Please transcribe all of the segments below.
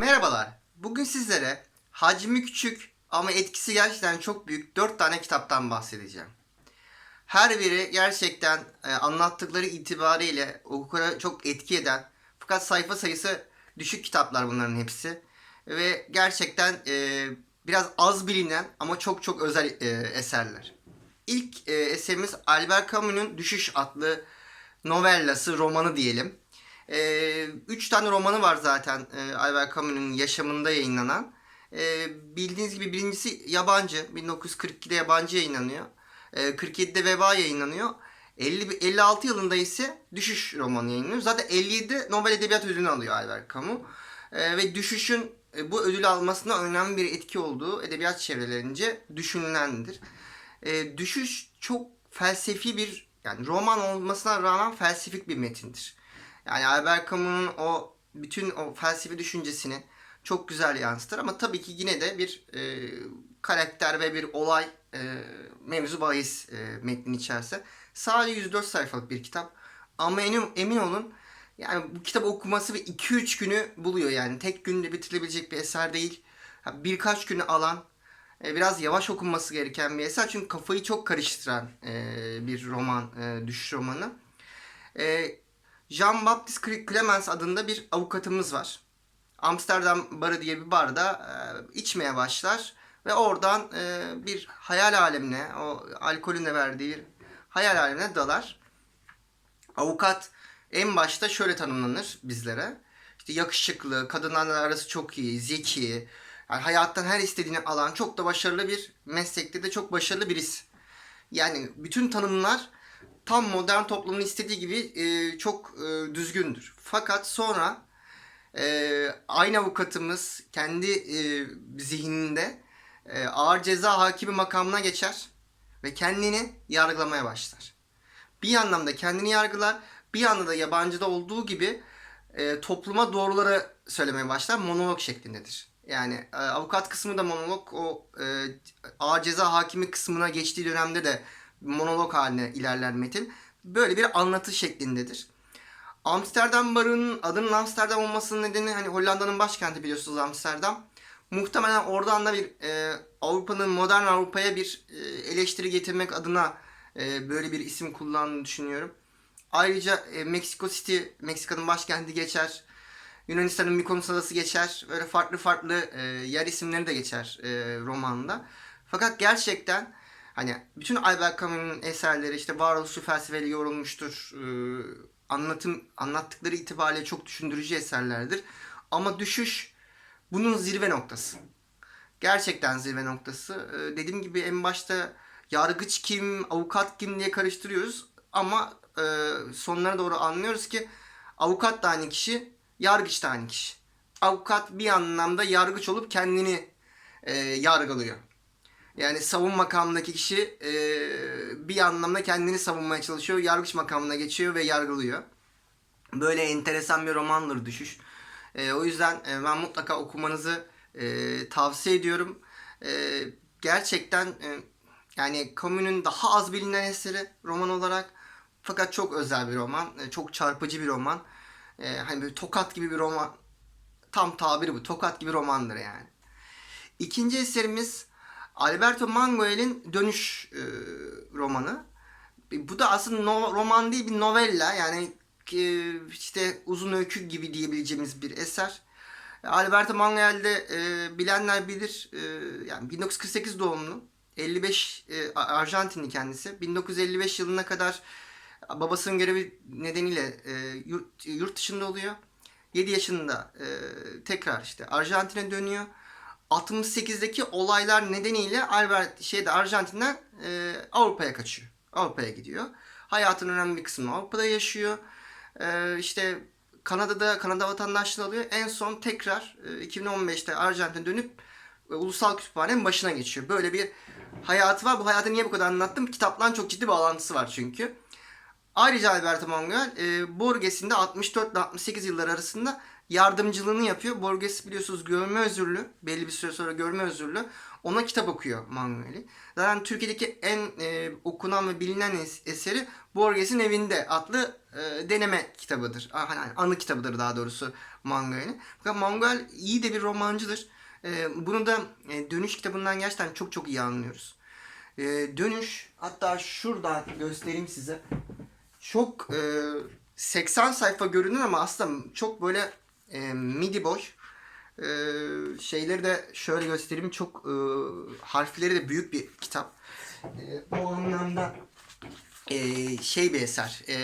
Merhabalar. Bugün sizlere hacmi küçük ama etkisi gerçekten çok büyük 4 tane kitaptan bahsedeceğim. Her biri gerçekten e, anlattıkları itibariyle okura çok etki eden fakat sayfa sayısı düşük kitaplar bunların hepsi. Ve gerçekten e, biraz az bilinen ama çok çok özel e, eserler. İlk e, eserimiz Albert Camus'un Düşüş adlı novellası, romanı diyelim. Ee, üç tane romanı var zaten e, Albert Camus'un yaşamında yayınlanan. Ee, bildiğiniz gibi birincisi yabancı. 1942'de yabancı yayınlanıyor. Ee, 47'de Veba yayınlanıyor. 50, 56 yılında ise Düşüş romanı yayınlanıyor. Zaten 57'de Nobel Edebiyat Ödülünü alıyor Albert Camus. Ee, ve Düşüş'ün e, bu ödülü almasına önemli bir etki olduğu edebiyat çevrelerince düşünülendir. Ee, Düşüş çok felsefi bir yani roman olmasına rağmen felsefik bir metindir. Yani Albert Camus'un o bütün o felsefi düşüncesini çok güzel yansıtır ama tabii ki yine de bir e, karakter ve bir olay e, mevzu bahis e, metnin içerisinde. Sadece 104 sayfalık bir kitap ama emin, emin olun yani bu kitabı okuması ve 2-3 günü buluyor yani tek günde bitirilebilecek bir eser değil. Birkaç günü alan e, biraz yavaş okunması gereken bir eser çünkü kafayı çok karıştıran e, bir roman, e, düşüş romanı. Jean-Baptiste Clemens adında bir avukatımız var. Amsterdam barı diye bir barda e, içmeye başlar ve oradan e, bir hayal alemine, o alkolün de verdiği hayal alemine dalar. Avukat en başta şöyle tanımlanır bizlere. İşte yakışıklı, kadınlarla arası çok iyi, zeki, yani hayattan her istediğini alan çok da başarılı bir meslekte de çok başarılı birisi. Yani bütün tanımlar tam modern toplumun istediği gibi e, çok e, düzgündür. Fakat sonra e, aynı avukatımız kendi e, zihninde e, ağır ceza hakimi makamına geçer ve kendini yargılamaya başlar. Bir anlamda kendini yargılar, bir anda da yabancıda olduğu gibi e, topluma doğruları söylemeye başlar. Monolog şeklindedir. Yani e, avukat kısmı da monolog, o e, ağır ceza hakimi kısmına geçtiği dönemde de monolog haline ilerler metin. Böyle bir anlatı şeklindedir. Amsterdam barının adının Amsterdam olmasının nedeni hani Hollanda'nın başkenti biliyorsunuz Amsterdam. Muhtemelen oradan da bir e, Avrupa'nın modern Avrupa'ya bir e, eleştiri getirmek adına e, böyle bir isim kullandığını düşünüyorum. Ayrıca e, Mexico City, Meksika'nın başkenti geçer. Yunanistan'ın Mykonos adası geçer. Böyle farklı farklı e, yer isimleri de geçer e, romanda. Fakat gerçekten hani bütün Albert Camus'un eserleri işte varoluşçu felsefeyle yorulmuştur. E, anlatım anlattıkları itibariyle çok düşündürücü eserlerdir. Ama düşüş bunun zirve noktası. Gerçekten zirve noktası. E, dediğim gibi en başta yargıç kim, avukat kim diye karıştırıyoruz. Ama e, sonlara doğru anlıyoruz ki avukat da aynı kişi, yargıç da aynı kişi. Avukat bir anlamda yargıç olup kendini e, yargılıyor. Yani savun makamındaki kişi e, bir anlamda kendini savunmaya çalışıyor. Yargıç makamına geçiyor ve yargılıyor. Böyle enteresan bir romandır Düşüş. E, o yüzden e, ben mutlaka okumanızı e, tavsiye ediyorum. E, gerçekten e, yani Camus'un daha az bilinen eseri roman olarak fakat çok özel bir roman. E, çok çarpıcı bir roman. E, hani böyle tokat gibi bir roman. Tam tabiri bu. Tokat gibi romandır yani. İkinci eserimiz Alberto Manguel'in Dönüş e, romanı. Bu da aslında no, roman değil bir novella yani e, işte uzun öykü gibi diyebileceğimiz bir eser. Alberto Manguel'de e, bilenler bilir e, yani 1948 doğumlu 55 e, Arjantinli kendisi 1955 yılına kadar babasının görevi nedeniyle e, yurt, yurt dışında oluyor. 7 yaşında e, tekrar işte Arjantin'e dönüyor. 68'deki olaylar nedeniyle Albert şeyde Arjantin'den e, Avrupa'ya kaçıyor. Avrupa'ya gidiyor. Hayatının önemli bir kısmını Avrupa'da yaşıyor. E, işte Kanada'da Kanada vatandaşlığı alıyor. En son tekrar e, 2015'te Arjantin'e dönüp e, ulusal kütüphanenin başına geçiyor. Böyle bir hayatı var. Bu hayatı niye bu kadar anlattım? Kitapla çok ciddi bağlantısı var çünkü. Ayrıca Alberto Manguel e, Borges'in de 64 ile 68 yıllar arasında yardımcılığını yapıyor. Borges biliyorsunuz görme özürlü. Belli bir süre sonra görme özürlü. Ona kitap okuyor Manuel'i. Zaten Türkiye'deki en e, okunan ve bilinen es- eseri Borges'in Evinde adlı e, deneme kitabıdır. Ah, hani anı kitabıdır daha doğrusu Manuel'in. Fakat Manuel iyi de bir romancıdır. E, bunu da e, Dönüş kitabından gerçekten çok çok iyi anlıyoruz. E, dönüş hatta şuradan göstereyim size. Çok e, 80 sayfa görünür ama aslında çok böyle e, midi boş. E, şeyleri de şöyle göstereyim. Çok e, harfleri de büyük bir kitap. E, o anlamda e, şey bir eser. E,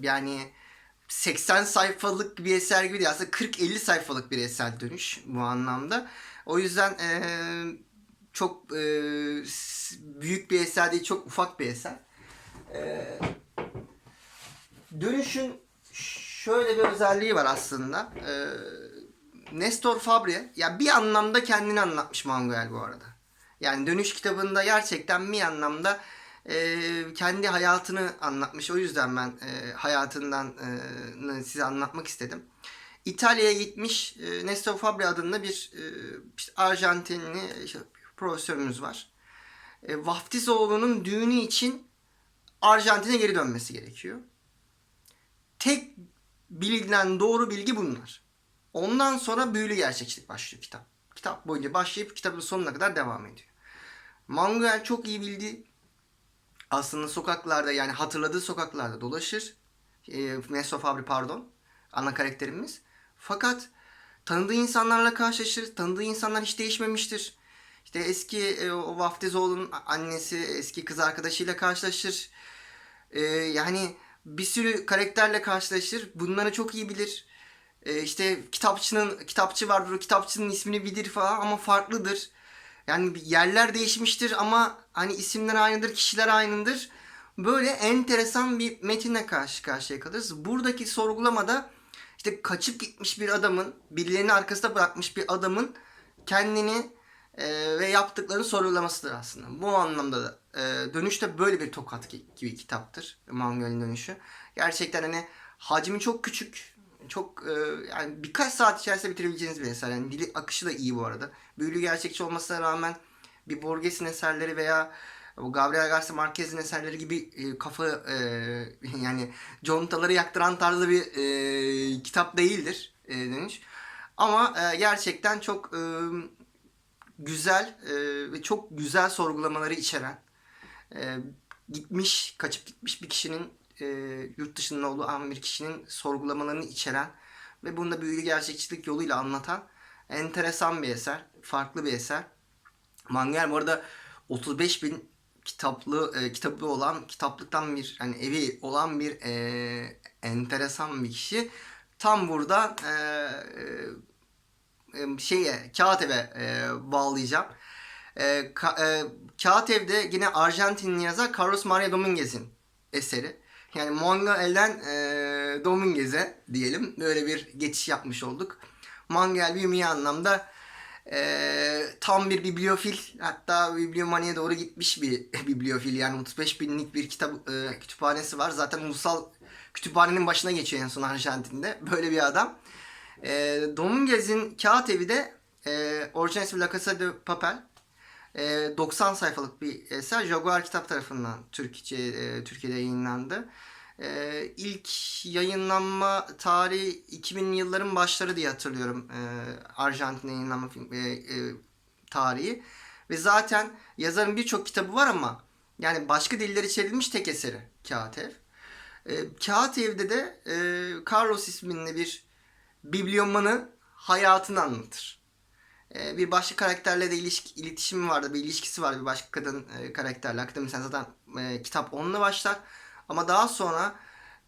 yani 80 sayfalık bir eser gibi değil. Aslında 40-50 sayfalık bir eser dönüş bu anlamda. O yüzden e, çok e, büyük bir eser değil, çok ufak bir eser. E, dönüşün şöyle bir özelliği var aslında. E, Nestor Fabre, ya bir anlamda kendini anlatmış Manuel bu arada. Yani Dönüş kitabında gerçekten bir anlamda e, kendi hayatını anlatmış. O yüzden ben e, hayatından e, size anlatmak istedim. İtalya'ya gitmiş e, Nestor Fabre adında bir e, Arjantinli işte, profesörümüz var. E, Vaftizoğlu'nun düğünü için Arjantin'e geri dönmesi gerekiyor. Tek bilinen doğru bilgi bunlar. Ondan sonra büyülü gerçekçilik başlıyor kitap. Kitap boyunca başlayıp kitabın sonuna kadar devam ediyor. Manuel çok iyi bildiği aslında sokaklarda yani hatırladığı sokaklarda dolaşır. E, Nestor Fabri pardon. Ana karakterimiz. Fakat tanıdığı insanlarla karşılaşır. Tanıdığı insanlar hiç değişmemiştir. İşte eski e, o Vaftizoğlu'nun annesi, eski kız arkadaşıyla karşılaşır. E, yani bir sürü karakterle karşılaşır. Bunları çok iyi bilir. E, işte kitapçının kitapçı vardır. O kitapçının ismini bilir falan ama farklıdır. Yani yerler değişmiştir ama hani isimler aynıdır, kişiler aynıdır. Böyle enteresan bir metinle karşı karşıya kalırız. Buradaki sorgulamada işte kaçıp gitmiş bir adamın, birilerini arkasında bırakmış bir adamın kendini e, ve yaptıklarını sorgulamasıdır aslında. Bu anlamda da e, dönüşte böyle bir tokat gi- gibi kitaptır Manuel'in dönüşü. Gerçekten hani hacmi çok küçük. Çok e, yani birkaç saat içerisinde bitirebileceğiniz bir eser. Yani dili akışı da iyi bu arada. Büyülü gerçekçi olmasına rağmen bir Borges'in eserleri veya Gabriel Garcia Marquez'in eserleri gibi e, kafa e, yani contaları yaktıran tarzda bir e, kitap değildir e, dönüş. Ama e, gerçekten çok e, güzel e, ve çok güzel sorgulamaları içeren e, gitmiş, kaçıp gitmiş bir kişinin e, yurt dışında olan bir kişinin sorgulamalarını içeren ve bunu da büyülü gerçekçilik yoluyla anlatan enteresan bir eser, farklı bir eser. Manuel bu arada 35 bin kitaplı e, kitabı olan kitaplıktan bir hani evi olan bir e, enteresan bir kişi. Tam burada e, e, e, şeye kağıt eve e, bağlayacağım. E, ka, e, kağıt evde yine Arjantinli yazar Carlos Maria Dominguez'in eseri. Yani Manuel'den e, Dominguez'e diyelim böyle bir geçiş yapmış olduk. Manuel bir anlamda e, tam bir bibliofil hatta bibliomaniye doğru gitmiş bir bibliofil yani 35 binlik bir kitap e, kütüphanesi var. Zaten ulusal kütüphanenin başına geçiyor en son Arjantin'de böyle bir adam. E, Dominguez'in kağıt evi de e, orijinal La Casa de Papel. E, 90 sayfalık bir eser. Jaguar kitap tarafından Türkçe, e, Türkiye'de yayınlandı. E, ilk yayınlanma tarihi 2000'li yılların başları diye hatırlıyorum. E, Arjantin'de yayınlanma film, e, e, tarihi. Ve zaten yazarın birçok kitabı var ama yani başka dillere çevrilmiş tek eseri Kağıt Ev. E, Kağıt Ev'de de e, Carlos isminde bir bibliomanı hayatını anlatır. E, bir başka karakterle de ilişki, iletişimi vardı, bir ilişkisi vardı bir başka kadın e, karakterle. Akademisyen zaten e, kitap onunla başlar. Ama daha sonra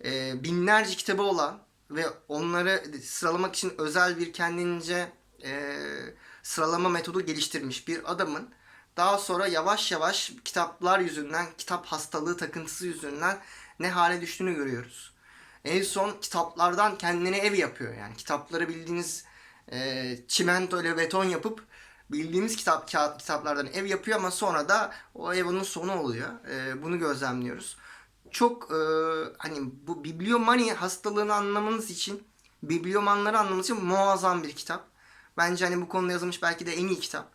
e, binlerce kitabı olan ve onları sıralamak için özel bir kendince e, sıralama metodu geliştirmiş bir adamın daha sonra yavaş yavaş kitaplar yüzünden, kitap hastalığı takıntısı yüzünden ne hale düştüğünü görüyoruz. En son kitaplardan kendine ev yapıyor yani. Kitapları bildiğiniz e, çimento ile beton yapıp bildiğimiz kitap kağıt kitaplardan ev yapıyor ama sonra da o ev onun sonu oluyor. E, bunu gözlemliyoruz. Çok e, hani bu bibliomani hastalığını anlamanız için bibliomanları anlaması için muazzam bir kitap. Bence hani bu konuda yazılmış belki de en iyi kitap.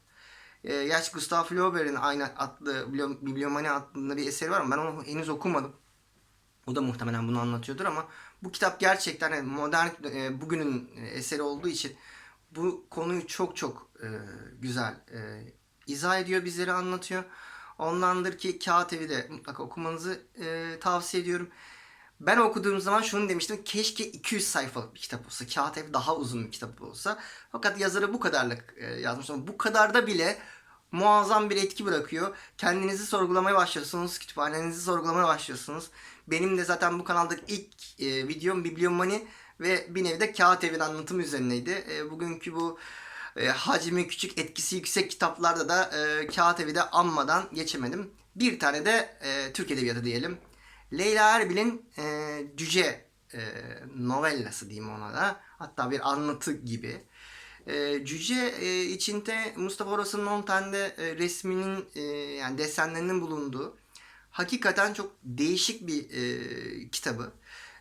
E, gerçi Gustav Flaubert'in aynı adlı Bibli- Bibliomani adlı bir eseri var ama ben onu henüz okumadım. O da muhtemelen bunu anlatıyordur ama bu kitap gerçekten hani modern e, bugünün eseri olduğu için bu konuyu çok çok e, güzel e, izah ediyor, bizlere anlatıyor. Ondandır ki Kağıt Evi de mutlaka okumanızı e, tavsiye ediyorum. Ben okuduğum zaman şunu demiştim. Keşke 200 sayfalık bir kitap olsa. Kağıt Evi daha uzun bir kitap olsa. Fakat yazarı bu kadarlık e, yazmış. Ama bu kadarda bile muazzam bir etki bırakıyor. Kendinizi sorgulamaya başlıyorsunuz. Kütüphanenizi sorgulamaya başlıyorsunuz. Benim de zaten bu kanaldaki ilk e, videom Bibliomani ve bir nevi de Kağıt Evi'nin anlatımı üzerineydi. E, bugünkü bu e, hacmi küçük etkisi yüksek kitaplarda da e, Kağıt Evi'de anmadan geçemedim. Bir tane de e, Türk Edebiyatı diyelim. Leyla Erbil'in e, Cüce e, novellası diyeyim ona da. Hatta bir anlatı gibi. E, Cüce e, içinde Mustafa Oras'ın 10 tane de e, resminin e, yani desenlerinin bulunduğu hakikaten çok değişik bir e, kitabı.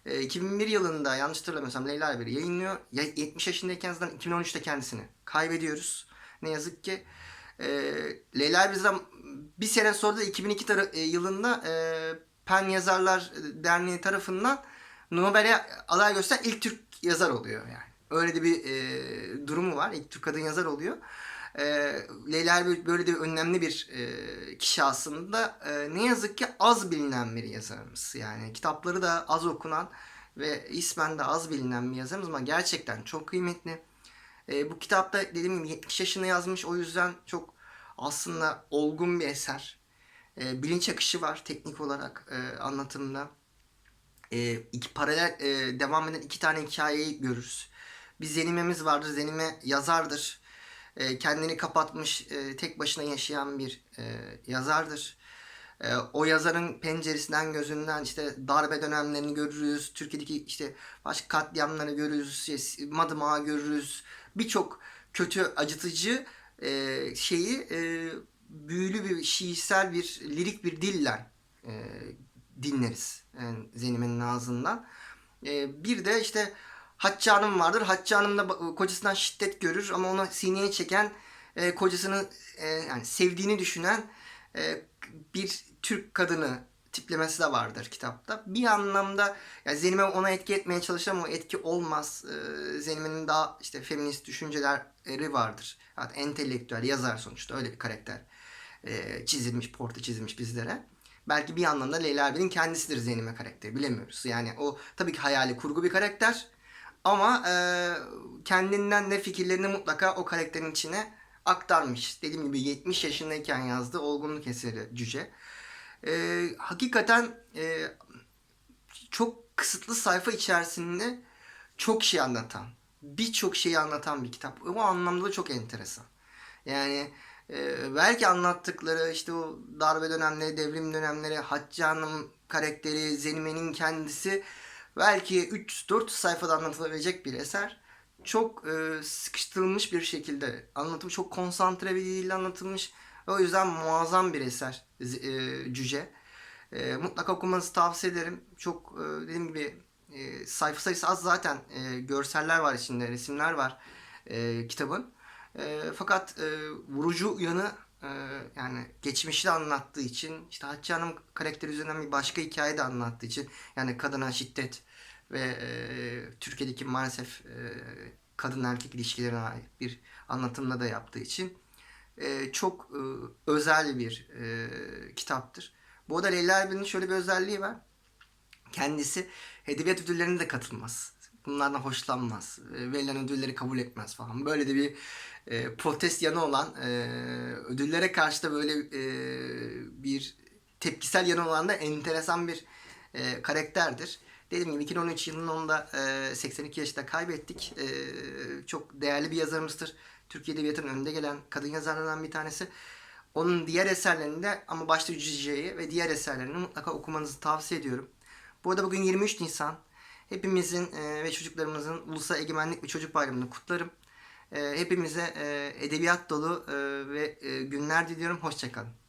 E, 2001 yılında yanlış hatırlamıyorsam Leyla Erbil yayınlıyor. Ya, 70 yaşındayken zaten 2013'te kendisini kaybediyoruz. Ne yazık ki. E, Leyla zaten bir sene sonra da 2002 tara- e, yılında e, Pen Yazarlar Derneği tarafından Nobel'e aday gösteren ilk Türk yazar oluyor yani. Öyle de bir e, durumu var. İlk Türk kadın yazar oluyor. E, Leyla böyle de önemli bir e, kişi aslında. E, ne yazık ki az bilinen bir yazarımız. Yani kitapları da az okunan ve ismen de az bilinen bir yazarımız ama gerçekten çok kıymetli. E, bu kitapta dediğim gibi 70 yaşında yazmış. O yüzden çok aslında olgun bir eser. E, bilinç akışı var teknik olarak e, anlatımda. E, iki paralel e, devam eden iki tane hikayeyi görürüz. Bir Zenime'miz vardır. Zenime yazardır. E, kendini kapatmış, e, tek başına yaşayan bir e, yazardır. E, o yazarın penceresinden, gözünden işte darbe dönemlerini görürüz. Türkiye'deki işte başka katliamları görürüz. Şey, Madımağı görürüz. Birçok kötü, acıtıcı e, şeyi e, büyülü bir şiirsel bir lirik bir dille e, dinleriz yani Zenime'nin ağzından. E, bir de işte Hatice Hanım vardır. Hatice Hanım da kocasından şiddet görür ama onu sineye çeken e, kocasını e, yani sevdiğini düşünen e, bir Türk kadını tiplemesi de vardır kitapta. Bir anlamda yani Zenime ona etki etmeye çalışır ama o etki olmaz. E, Zenime'nin daha işte feminist düşünceleri vardır. Yani entelektüel yazar sonuçta öyle bir karakter e, çizilmiş, portre çizilmiş bizlere. Belki bir anlamda Leyla Erbil'in kendisidir Zenime karakteri bilemiyoruz. Yani o tabii ki hayali kurgu bir karakter ama e, kendinden de fikirlerini mutlaka o karakterin içine aktarmış. Dediğim gibi 70 yaşındayken yazdığı olgunluk eseri Cüce. E, hakikaten e, çok kısıtlı sayfa içerisinde çok şey anlatan, birçok şeyi anlatan bir kitap. O anlamda da çok enteresan. Yani e, belki anlattıkları işte o darbe dönemleri, devrim dönemleri, Hatice Hanım karakteri, Zenime'nin kendisi belki 3-4 sayfada anlatılabilecek bir eser. Çok e, sıkıştırılmış bir şekilde anlatılmış, çok konsantre bir dille anlatılmış. O yüzden muazzam bir eser e, Cüce. E, mutlaka okumanızı tavsiye ederim. Çok e, dediğim gibi e, sayfa sayısı az zaten. E, görseller var içinde, resimler var e, kitabın. E, fakat e, vurucu yanı e, yani geçmişi anlattığı için işte Hatice Hanım karakteri üzerinden bir başka hikaye de anlattığı için yani kadına şiddet ve e, Türkiye'deki maalesef e, kadın erkek ilişkilerine ait bir anlatımda da yaptığı için e, çok e, özel bir e, kitaptır. Bu arada Leyla Erbil'in şöyle bir özelliği var. Kendisi edebiyat ödüllerine de katılmaz. Bunlardan hoşlanmaz. E, Verilen ödülleri kabul etmez falan. Böyle de bir e, protest yanı olan e, ödüllere karşı da böyle e, bir tepkisel yanı olan da enteresan bir e, karakterdir. Dediğim gibi 2013 yılının onda e, 82 yaşında kaybettik. E, çok değerli bir yazarımızdır. Türkiye Edebiyatı'nın önde gelen kadın yazarlarından bir tanesi. Onun diğer eserlerinde ama başta Cüce'yi ve diğer eserlerini mutlaka okumanızı tavsiye ediyorum. Bu arada bugün 23 Nisan. Hepimizin e, ve çocuklarımızın Ulusal Egemenlik ve Çocuk Bayramı'nı kutlarım. E, hepimize e, edebiyat dolu e, ve e, günler diliyorum. Hoşçakalın.